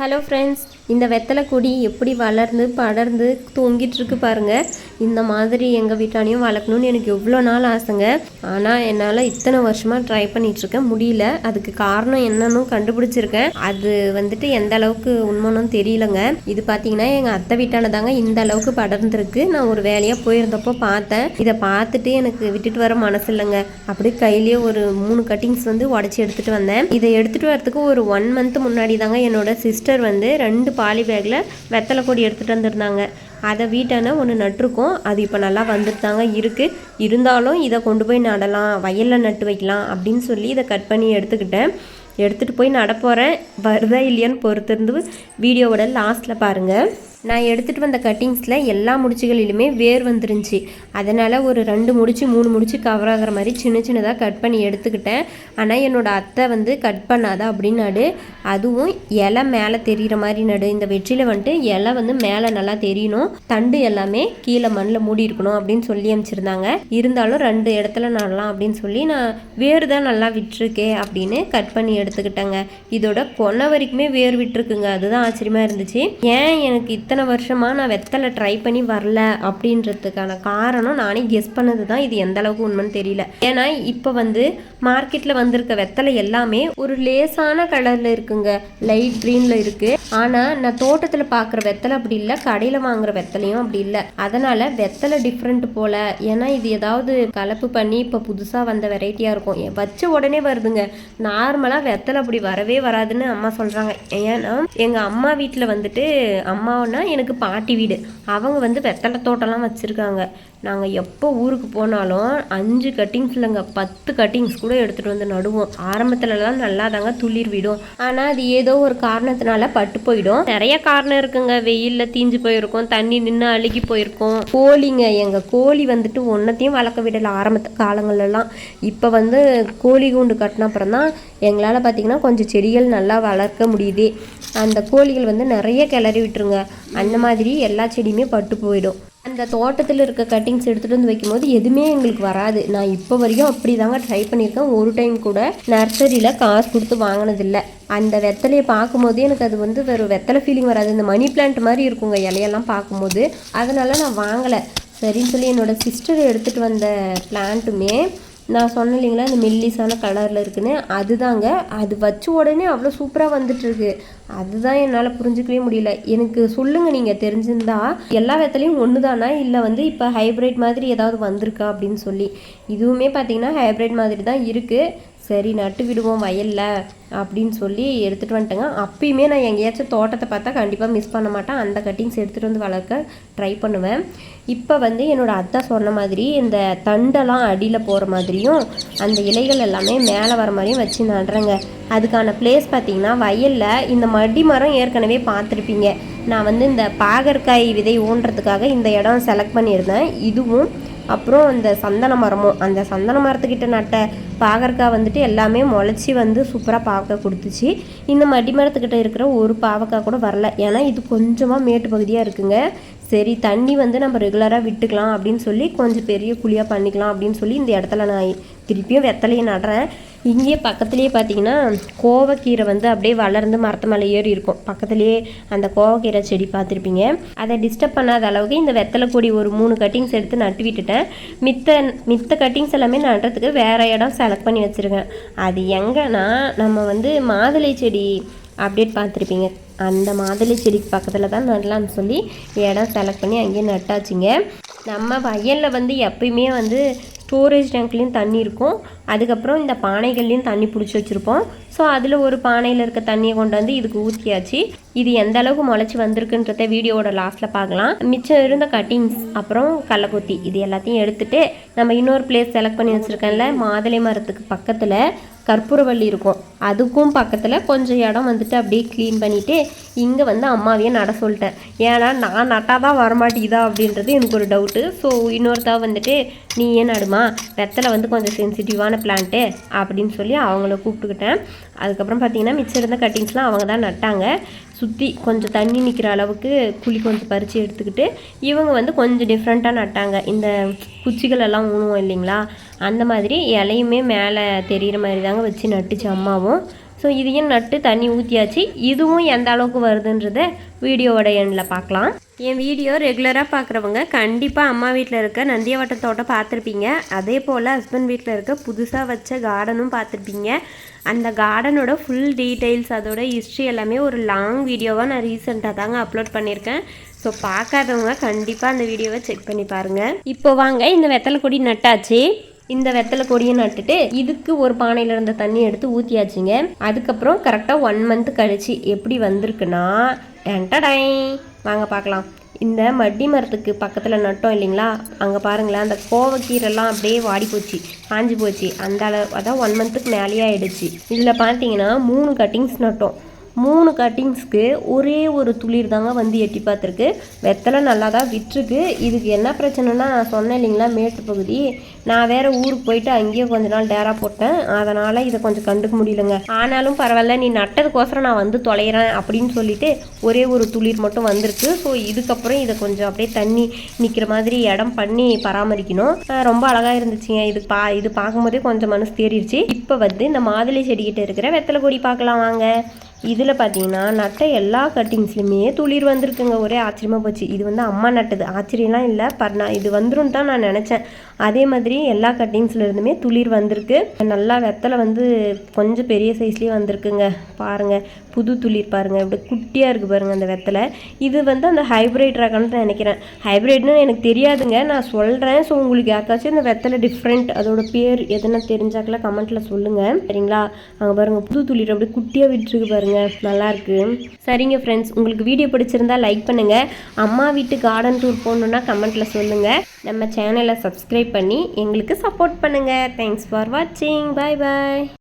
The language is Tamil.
ஹலோ ஃப்ரெண்ட்ஸ் இந்த வெத்தலை கொடி எப்படி வளர்ந்து படர்ந்து தூங்கிட்டுருக்கு பாருங்கள் இந்த மாதிரி எங்கள் வீட்டாலையும் வளர்க்கணும்னு எனக்கு எவ்வளோ நாள் ஆசைங்க. ஆனால் என்னால் இத்தனை வருஷமாக ட்ரை பண்ணிகிட்ருக்கேன் முடியல. அதுக்கு காரணம் என்னன்னு கண்டுபிடிச்சிருக்கேன். அது வந்துட்டு எந்த அளவுக்கு உண்மைன்னு தெரியலங்க. இது பார்த்தீங்கன்னா எங்கள் அத்தை வீட்டான தாங்க இந்த அளவுக்கு படர்ந்துருக்கு. நான் ஒரு வேலையாக போயிருந்தப்போ பார்த்தேன். இதை பார்த்துட்டு எனக்கு விட்டுட்டு வர மனசு இல்லைங்க. அப்படியே கையிலேயே ஒரு மூணு கட்டிங்ஸ் வந்து உடச்சி எடுத்துகிட்டு வந்தேன். இதை எடுத்துகிட்டு வரதுக்கு ஒரு ஒன் மந்த் முன்னாடி தாங்க என்னோட சிஸ்டர் சிஸ்டர் வந்து ரெண்டு பாலி பேக்கில் வெத்தலை கொடி எடுத்துகிட்டு வந்திருந்தாங்க. அதை வீட்டான ஒன்று நட்டிருக்கோம். அது இப்போ நல்லா வந்துட்டு தாங்க இருக்குது இருந்தாலும் இதை கொண்டு போய் நடலாம். வயலில் நட்டு வைக்கலாம் அப்படின்னு சொல்லி இதை கட் பண்ணி எடுத்துக்கிட்டேன். எடுத்துகிட்டு போய் நடப்போகிறேன் வருதா இல்லையான்னு பொறுத்திருந்து வீடியோவோட லாஸ்ட்டில் பாருங்கள் நான் எடுத்துகிட்டு வந்த கட்டிங்ஸில் எல்லா முடிச்சுகளிலுமே வேர் வந்துருந்துச்சு. அதனால் ஒரு ரெண்டு முடிச்சு மூணு முடிச்சு கவர் ஆகிற மாதிரி சின்ன சின்னதாக கட் பண்ணி எடுத்துக்கிட்டேன். ஆனால் என்னோடய அத்தை வந்து கட் பண்ணாத அப்படின்னு நடு அதுவும் இலை மேலே தெரிகிற மாதிரி நடு இந்த வெற்றியில் வந்துட்டு இலை வந்து மேலே நல்லா தெரியணும். தண்டு எல்லாமே கீழே மண்ணில் மூடி இருக்கணும் அப்படின்னு சொல்லி அமைச்சிருந்தாங்க இருந்தாலும் ரெண்டு இடத்துல நடலாம் அப்படின்னு சொல்லி நான் வேர் தான் நல்லா விட்டுருக்கே அப்படின்னு கட் பண்ணி எடுத்துக்கிட்டேங்க. இதோட கொனை வரைக்குமே வேர் விட்டுருக்குங்க. அதுதான் ஆச்சரியமாக இருந்துச்சு. ஏன் எனக்கு இத்தனை வருஷமாக நான் வெத்தலை ட்ரை பண்ணி வரல அப்படின்றதுக்கான காரணம் நானே கெஸ் பண்ணது தான் இது எந்த அளவுக்கு உண்மைன்னு தெரியல. ஏன்னா இப்போ வந்து மார்க்கெட்டில் வந்திருக்க வெத்தலை எல்லாமே ஒரு லேசான கலரில் இருக்குங்க. லைட் க்ரீனில் இருக்குது ஆனால் நான் தோட்டத்தில் பார்க்குற வெத்தலை அப்படி இல்லை. கடையில் வாங்குற வெத்தலையும் அப்படி இல்லை. அதனால் வெத்தலை டிஃப்ரெண்ட் போல். ஏன்னா இது ஏதாவது கலப்பு பண்ணி இப்போ புதுசாக வந்த வெரைட்டியாக இருக்கும். வச்ச உடனே வருதுங்க. நார்மலாக வெத்தலை அப்படி வரவே வராதுன்னு அம்மா சொல்கிறாங்க ஏன்னா எங்கள் அம்மா வீட்டில் வந்துட்டு அம்மாவுன்னா எனக்கு பாட்டி வீடு. அவங்க வந்து வெத்தலை தோட்டம்லாம் வச்சுருக்காங்க. நாங்கள் எப்போ ஊருக்கு போனாலும் அஞ்சு கட்டிங்ஸ் இல்லைங்க பத்து கட்டிங்ஸ் கூட எடுத்துகிட்டு வந்து நடுவோம். ஆரம்பத்துலலாம் நல்லா தாங்க துளிர் விடும். ஆனால் அது ஏதோ ஒரு காரணத்தினால பட்டு போயிடும். நிறைய காரணம் இருக்குங்க. வெயிலில் தீஞ்சு போயிருக்கும் தண்ணி நின்று அழுகி போயிருக்கும். கோழிங்க எங்கள் கோழி வந்துட்டு ஒன்றத்தையும் வளர்க்க விடலை ஆரம்பத்து காலங்கள்லாம் இப்போ வந்து கோழி கூண்டு கட்டின அப்புறம் தான் எங்களால் பார்த்திங்கன்னா கொஞ்சம் செடிகள் நல்லா வளர்க்க முடியுது. அந்த கோழிகள் வந்து நிறைய கிளறி விட்டுருங்க. அந்த மாதிரி எல்லா செடியுமே பட்டு போயிடும். அந்த தோட்டத்தில் இருக்க கட்டிங்ஸ் எடுத்துகிட்டு வந்து வைக்கும்போது எதுவுமே எங்களுக்கு வராது. நான் இப்போ வரைக்கும் அப்படி தாங்க ட்ரை பண்ணியிருக்கேன். ஒரு டைம் கூட நர்சரியில் காசு கொடுத்து வாங்கினதில்லை. அந்த வெத்தலையை பார்க்கும்போது எனக்கு அது வந்து வெறும் வெத்தலை ஃபீலிங் வராது. இந்த மணி பிளான்ட் மாதிரி இருக்குங்க இலையெல்லாம் பார்க்கும்போது. அதனால நான் வாங்கலை. சரின்னு சொல்லி என்னோட சிஸ்டர் எடுத்துகிட்டு வந்த பிளான்ட்டுமே நான் சொன்னேன் இல்லைங்களா இந்த மெல்லிஸான கலரில் இருக்குன்னு. அதுதாங்க அது வச்ச உடனே அவ்வளோ சூப்பராக வந்துட்டுருக்கு. அதுதான் என்னால் புரிஞ்சிக்கவே முடியல. எனக்கு சொல்லுங்கள் நீங்கள் தெரிஞ்சிருந்தா எல்லா விதத்துலேயும் ஒன்று தானா இல்லை வந்து இப்போ ஹைப்ரிட் மாதிரி ஏதாவது வந்திருக்கா அப்படின்னு சொல்லி. இதுவுமே பார்த்தீங்கன்னா ஹைப்ரிட் மாதிரி தான் இருக்குது சரி நட்டு விடுவோம் வயலில் அப்படின்னு சொல்லி எடுத்துகிட்டு வந்துட்டேங்க. அப்பயுமே நான் எங்கேயாச்சும் தோட்டத்தை பார்த்தா கண்டிப்பாக மிஸ் பண்ண மாட்டேன். அந்த கட்டிங்ஸ் எடுத்துகிட்டு வந்து வளர்க்க ட்ரை பண்ணுவேன். இப்போ வந்து என்னோடய அத்தை சொன்ன மாதிரி இந்த தண்டெல்லாம் அடியில் போகிற மாதிரியும் அந்த இலைகள் எல்லாமே மேலே வர மாதிரியும் வச்சு நடுறேங்க. அதுக்கான பிளேஸ் பார்த்தீங்கன்னா வயலில் இந்த மடி மரம் ஏற்கனவே பார்த்துருப்பீங்க. நான் வந்து இந்த பாகற்காய் விதை ஊன்றதுக்காக இந்த இடம் செலக்ட் பண்ணியிருந்தேன். இதுவும் அப்புறம் இந்த சந்தன மரமும் அந்த சந்தன மரத்துக்கிட்ட நட்ட பாகற்காய் வந்துட்டு எல்லாமே முளைச்சி வந்து சூப்பராக பாவக்காய் கொடுத்துச்சு. இந்த மடி மரத்துக்கிட்ட இருக்கிற ஒரு பாவக்காய் கூட வரல. ஏன்னா இது கொஞ்சமாக மேட்டு பகுதியாக இருக்குங்க. சரி தண்ணி வந்து நம்ம ரெகுலராக விட்டுக்கலாம் அப்படின்னு சொல்லி கொஞ்சம் பெரிய குழியாக பண்ணிக்கலாம் அப்படின்னு சொல்லி இந்த இடத்துல நான் திருப்பியும் வெத்தலையும் நடுறேன். இங்கேயே பக்கத்துலேயே பார்த்தீங்கன்னா கோவக்கீரை வந்து அப்படியே வளர்ந்து மரத்து மேலே ஏறி இருக்கும். பக்கத்துலேயே அந்த கோவக்கீரை செடி பார்த்துருப்பீங்க. அதை டிஸ்டர்ப் பண்ணாத அளவுக்கு இந்த வெத்தலை கொடி ஒரு மூணு கட்டிங்ஸ் எடுத்து நட்டு விட்டுட்டேன். மித்த மித்த கட்டிங்ஸ் எல்லாமே நடுறதுக்கு வேறு இடம் செலக்ட் பண்ணி வச்சுருக்கேன். அது எங்கன்னா நம்ம வந்து மாதுளை செடி அப்டேட் பார்த்துருப்பீங்க. அந்த மாதுளை செடிக்கு பக்கத்தில் தான் நடலான்னு சொல்லி இடம் செலக்ட் பண்ணி அங்கேயே நட்டாச்சுங்க. நம்ம வயலில் வந்து எப்பயுமே வந்து ஸ்டோரேஜ் டேங்க்லேயும் தண்ணி இருக்கும். அதுக்கப்புறம் இந்த பானைகள்லேயும் தண்ணி பிடிச்சி வச்சுருப்போம். ஸோ அதில் ஒரு பானையில் இருக்க தண்ணியை கொண்டு வந்து இதுக்கு ஊற்றியாச்சு இது எந்த அளவுக்கு முளைச்சி வந்திருக்குன்றத வீடியோவோட லாஸ்ட்டில் பார்க்கலாம். மிச்சம் இருந்த கட்டிங்ஸ் அப்புறம் கள்ளக்குத்தி இது எல்லாத்தையும் எடுத்துகிட்டு நம்ம இன்னொரு பிளேஸ் செலக்ட் பண்ணி வச்சுருக்கேன்ல மாதுளை மரத்துக்கு பக்கத்தில். கற்பூரவள்ளி இருக்கும். அதுக்கும் பக்கத்தில் கொஞ்சம் இடம் வந்துட்டு அப்படியே க்ளீன் பண்ணிவிட்டு இங்கே வந்து அம்மாவையே நட சொல்லிட்டேன். ஏன்னா நான் நட்டால் தான் வரமாட்டேங்குதா அப்படின்றது எனக்கு ஒரு டவுட்டு ஸோ இன்னொருத்தா வந்துட்டு நீ ஏன் நடுமா? வெத்தலை வந்து கொஞ்சம் சென்சிட்டிவான பிளான்ட்டு அப்படின்னு சொல்லி அவங்கள கூப்பிட்டுக்கிட்டேன். அதுக்கப்புறம் பார்த்தீங்கன்னா மிச்சம் இருந்த கட்டிங்ஸ்லாம் அவங்க தான் நட்டாங்க. சுற்றி கொஞ்சம் தண்ணி நிற்கிற அளவுக்கு குழி கொஞ்சம் பறித்து எடுத்துக்கிட்டு இவங்க வந்து கொஞ்சம் டிஃப்ரெண்ட்டாக நட்டாங்க. இந்த குச்சிகளெல்லாம் ஊனுவோம் இல்லைங்களா? அந்த மாதிரி இலையுமே மேலே தெரிகிற மாதிரி தாங்க வச்சு நட்டுச்சு அம்மாவும். ஸோ இதையும் நட்டு தண்ணி ஊற்றியாச்சு இதுவும் எந்த அளவுக்கு வருதுன்றத வீடியோவோட எண்ணில் பார்க்கலாம். என் வீடியோ ரெகுலராக பார்க்குறவங்க கண்டிப்பாக அம்மா வீட்டில் இருக்க நந்தியவட்ட தோட்டம் பார்த்துருப்பீங்க அதே போல் ஹஸ்பண்ட் வீட்டில் இருக்க புதுசாக வச்ச கார்டனும் பார்த்துருப்பீங்க அந்த கார்டனோட ஃபுல் டீட்டெயில்ஸ் அதோட ஹிஸ்ட்ரி எல்லாமே ஒரு லாங் வீடியோவாக நான் ரீசெண்டாக தாங்க அப்லோட் பண்ணியிருக்கேன் ஸோ பார்க்காதவங்க கண்டிப்பாக அந்த வீடியோவை செக் பண்ணி பாருங்கள் இப்போ வாங்க இந்த வெத்தலை கொடி நட்டாச்சு. இந்த வெத்தலை கொடியை நட்டுட்டு இதுக்கு ஒரு பானையில் இருந்த தண்ணி எடுத்து ஊற்றியாச்சுங்க அதுக்கப்புறம் கரெக்டாக ஒன் மந்த் கழிச்சு எப்படி வந்திருக்குன்னா டென்டடை வாங்க பார்க்கலாம். இந்த மட்டி மரத்துக்கு பக்கத்தில் நட்டோம் இல்லைங்களா? அங்கே பாருங்களேன் அந்த கோவக்கீரெல்லாம் அப்படியே வாடி போச்சு காஞ்சி போச்சு அந்த அளவு அதான் ஒன் மந்த்துக்கு மேலேயே ஆயிடுச்சு. இதில் பார்த்தீங்கன்னா மூணு கட்டிங்ஸ் நட்டோம். மூணு கட்டிங்ஸ்க்கு ஒரே ஒரு துளிர் தாங்க வந்து எட்டி பார்த்துருக்கு. வெத்தலை நல்லா தான் விட்டுருக்கு. இதுக்கு என்ன பிரச்சனைனா நான் சொன்னேன் இல்லைங்களா மேட்டு பகுதி. நான் வேறு ஊருக்கு போயிட்டு அங்கேயே கொஞ்ச நாள் டேரா போட்டேன். அதனால் இதை கொஞ்சம் கண்டுக்க முடியலங்க. ஆனாலும் பரவாயில்ல நீ நட்டதுக்கோசரம் நான் வந்து தொலைகிறேன் அப்படின்னு சொல்லிட்டு ஒரே ஒரு துளிர் மட்டும் வந்திருக்கு. ஸோ இதுக்கப்புறம் இதை கொஞ்சம் அப்படியே தண்ணி நிற்கிற மாதிரி இடம் பண்ணி பராமரிக்கணும். ரொம்ப அழகாக இருந்துச்சுங்க. இது பா இது பார்க்கும்போதே கொஞ்சம் மனசு தேறிடுச்சு இப்போ வந்து இந்த மாதுளை செடிக்கிட்ட இருக்கிற வெத்தலை கொடி பார்க்கலாம். வாங்க. இதில் பார்த்தீங்கன்னா நட்ட எல்லா கட்டிங்ஸ்லையுமே துளிர் வந்திருக்குங்க. ஒரே ஆச்சரியமாக போச்சு. இது வந்து அம்மா நட்டது. ஆச்சரியம்லாம் இல்லை. பர் நான் இது வந்துடும் தான் நான் நினச்சேன். அதே மாதிரி எல்லா கட்டிங்ஸ்லேருந்துமே துளிர் வந்திருக்கு. நல்லா வெத்தலை வந்து கொஞ்சம் பெரிய சைஸ்லேயே வந்திருக்குங்க. பாருங்க. புது துளிர் பாருங்க. இப்படி குட்டியாக இருக்குது பாருங்கள் அந்த வெத்தலை. இது வந்து அந்த ஹைப்ரிட் ரகம்னு நினைக்கிறேன். ஹைப்ரிட்னு எனக்கு தெரியாதுங்க. நான் சொல்கிறேன் ஸோ உங்களுக்கு யாருக்காச்சும் இந்த வெத்தலை டிஃப்ரெண்ட் அதோட பேர் எதுனா தெரிஞ்சாக்கல கமெண்ட்டில் சொல்லுங்கள் சரிங்களா? அங்கே பாருங்கள் புது துளிர் அப்படியே குட்டியாக விட்டுருக்கு பாருங்கள் நல்லா நல்லாயிருக்கு சரிங்க ஃப்ரெண்ட்ஸ் உங்களுக்கு வீடியோ பிடிச்சிருந்தா லைக் பண்ணுங்க. அம்மா வீட்டு கார்டன் டூர் போகணுன்னா கமெண்ட்டில் சொல்லுங்க. நம்ம சேனலை சப்ஸ்கிரைப் பண்ணி எங்களுக்கு சப்போர்ட் பண்ணுங்க. தேங்க்ஸ் ஃபார் வாட்சிங் பாய் பாய்